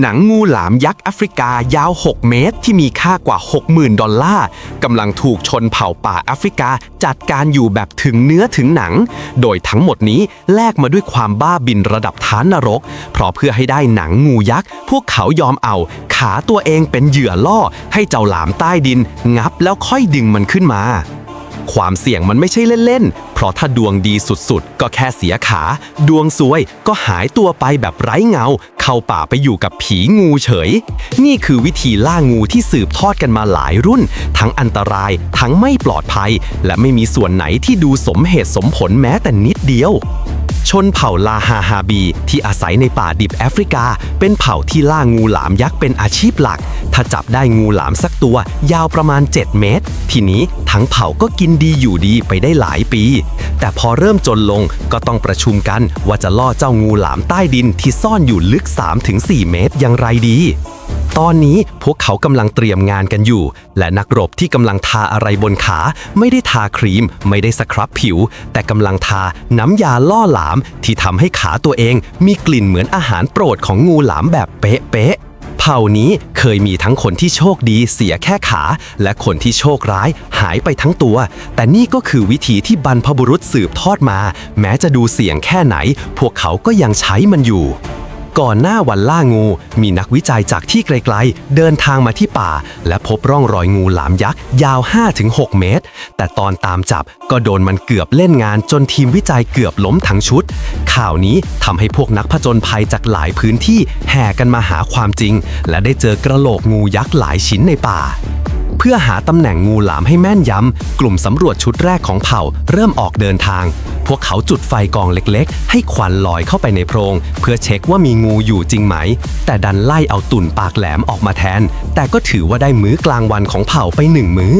หนังงูหลามยักษ์แอฟริกายาว 6 เมตร ที่มีค่ากว่า 60,000 ดอลลาร์กำลังถูกชนเผ่าป่าแอฟริกาจัดการอยู่แบบถึงเนื้อถึงหนัง โดยทั้งหมดนี้แลกมาด้วยความบ้าบินระดับท้านนรก เพราะเพื่อให้ได้หนังงูยักษ์ พวกเขายอมเอา ขาตัวเองเป็นเหยื่อล่อ ให้เจ้าหลามใต้ดิน งับแล้วค่อยดึงมันขึ้นมา ความเสี่ยงมันไม่ใช่เล่นๆ เพราะถ้าดวงดีสุดๆ ก็แค่เสียขา ดวงซวยก็หายตัวไปแบบไร้เงา เข้าป่าไปอยู่กับผีงูเฉย นี่คือวิธีล่างูที่สืบทอดกันมาหลายรุ่น ทั้งอันตรายทั้งไม่ปลอดภัย และไม่มีส่วนไหนที่ดูสมเหตุสมผลแม้แต่นิดเดียว ชนเผ่าลาฮาฮาบี ที่อาศัยในป่าดิบแอฟริกา เป็นเผ่าที่ล่างูหลามยักษ์เป็นอาชีพหลัก ถ้าจับได้งูหลามสักตัวยาวประมาณ 7 เมตร ทีนี้ทั้งเผ่าก็กินดีอยู่ดีไปได้หลายปี แต่พอเริ่มจนลงก็ต้องประชุมกันว่าจะล่อเจ้างูหลามใต้ดินที่ซ่อนอยู่ลึก 3-4 เมตรอย่างไรดี ตอนนี้พวกเขากำลังเตรียมงานกันอยู่ และนักรบที่กำลังทาอะไรบนขา ไม่ได้ทาครีม ไม่ได้สครับผิว แต่กำลังทาน้ำยาล่อหลาม ที่ทำให้ขาตัวเอง มีกลิ่นเหมือนอาหารโปรดของงูหลามแบบเป๊ะๆเผ่านี้เคยมีทั้งคนที่โชคดีเสียแค่ขา และคนที่โชคร้ายหายไปทั้งตัว แต่นี่ก็คือวิธีที่บรรพบุรุษสืบทอดมา แม้จะดูเสี่ยงแค่ไหน พวกเขาก็ยังใช้มันอยู่ ก่อนหน้าวันล่างู มีนักวิจัยจากที่ไกลๆ เดินทางมาที่ป่า และพบร่องรอยงูหลามยักษ์ยาว 5-6 เมตร แต่ตอนตามจับก็โดนมันเกือบเล่นงานจนทีมวิจัยเกือบล้มทั้งชุด ข่าวนี้ทำให้พวกนักผจญภัยจากหลายพื้นที่แห่กันมาหาความจริง และได้เจอกระโหลกงูยักษ์หลายชิ้นในป่า พื่อหาตำแหน่งงูหลามให้แม่นยำ กลุ่มสำรวจชุดแรกของเผ่า เริ่มออกเดินทาง พวกเขาจุดไฟกองเล็กๆ ให้ควันลอยเข้าไปในโพรง เพื่อเช็คว่ามีงูอยู่จริงไหม แต่ดันไล่เอาตุ่นปากแหลมออกมาแทน แต่ก็ถือว่าได้มื้อกลางวันของเผ่าไปหนึ่งมื้อ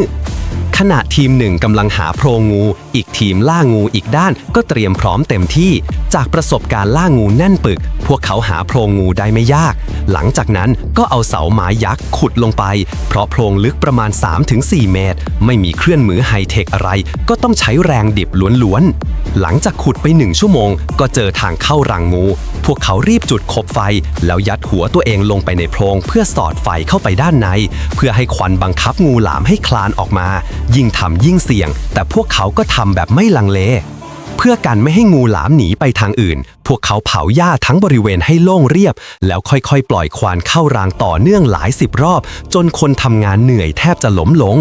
ณะทีมหนึ่งกำลังหาโพรงงู อีกทีมล่างูอีกด้านก็เตรียมพร้อมเต็มที่ จากประสบการณ์ล่างูแน่นปึก พวกเขาหาโพรงงูได้ไม่ยาก หลังจากนั้นก็เอาเสาไม้ยักษ์ขุดลงไป เพราะโพรงลึกประมาณ 3-4 เมตร ไม่มีเครื่องมือไฮเทคอะไร ก็ต้องใช้แรงดิบล้วนๆ หลังจากขุดไปหนึ่งชั่วโมง ก็เจอทางเข้ารังงู พวกเขารีบจุดคบไฟ แล้วยัดหัวตัวเองลงไปในโพรงเพื่อสอดไฟเข้าไปด้านใน เพื่อให้ควันบังคับงูหลามให้คลานออกมายิ่งทำยิ่งเสี่ยง แต่พวกเขาก็ทำแบบไม่ลังเล เพื่อกันไม่ให้งูหลามหนีไปทางอื่น พวกเขาเผาหญ้าทั้งบริเวณให้โล่งเรียบ แล้วค่อยๆ ปล่อยควันเข้ารางต่อเนื่องหลายสิบรอบ จนคนทำงานเหนื่อยแทบจะล้มลง